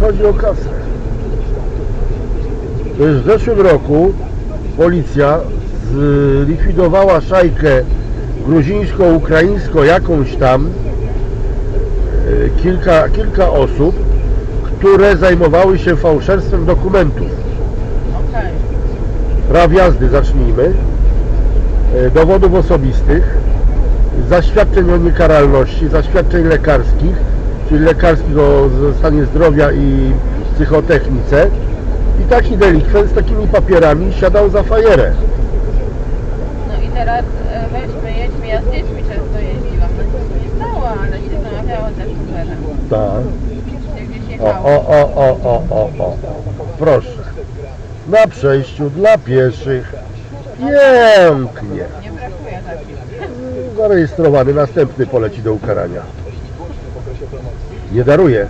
chodzi o kasę. W zeszłym roku policja zlikwidowała szajkę gruzińsko-ukraińsko jakąś tam e, kilka, kilka osób, które zajmowały się fałszerstwem dokumentów. Praw jazdy zacznijmy, e, dowodów osobistych, zaświadczeń o niekaralności, zaświadczeń lekarskich, czyli lekarskich o stanie zdrowia i psychotechnice. I taki delikwent z takimi papierami siadał za fajerę. No i teraz e, weźmy, jedźmy, ja z dziećmi często jeździłam, no się nie stało, ale się zamawiało ze szuferem. Tak. Się gdzieś O, jechało. o, o, o, o, o, o. Proszę. Na przejściu dla pieszych. Pięknie. Nie brakuje takich. Zarejestrowany, następny poleci do ukarania. Nie daruję.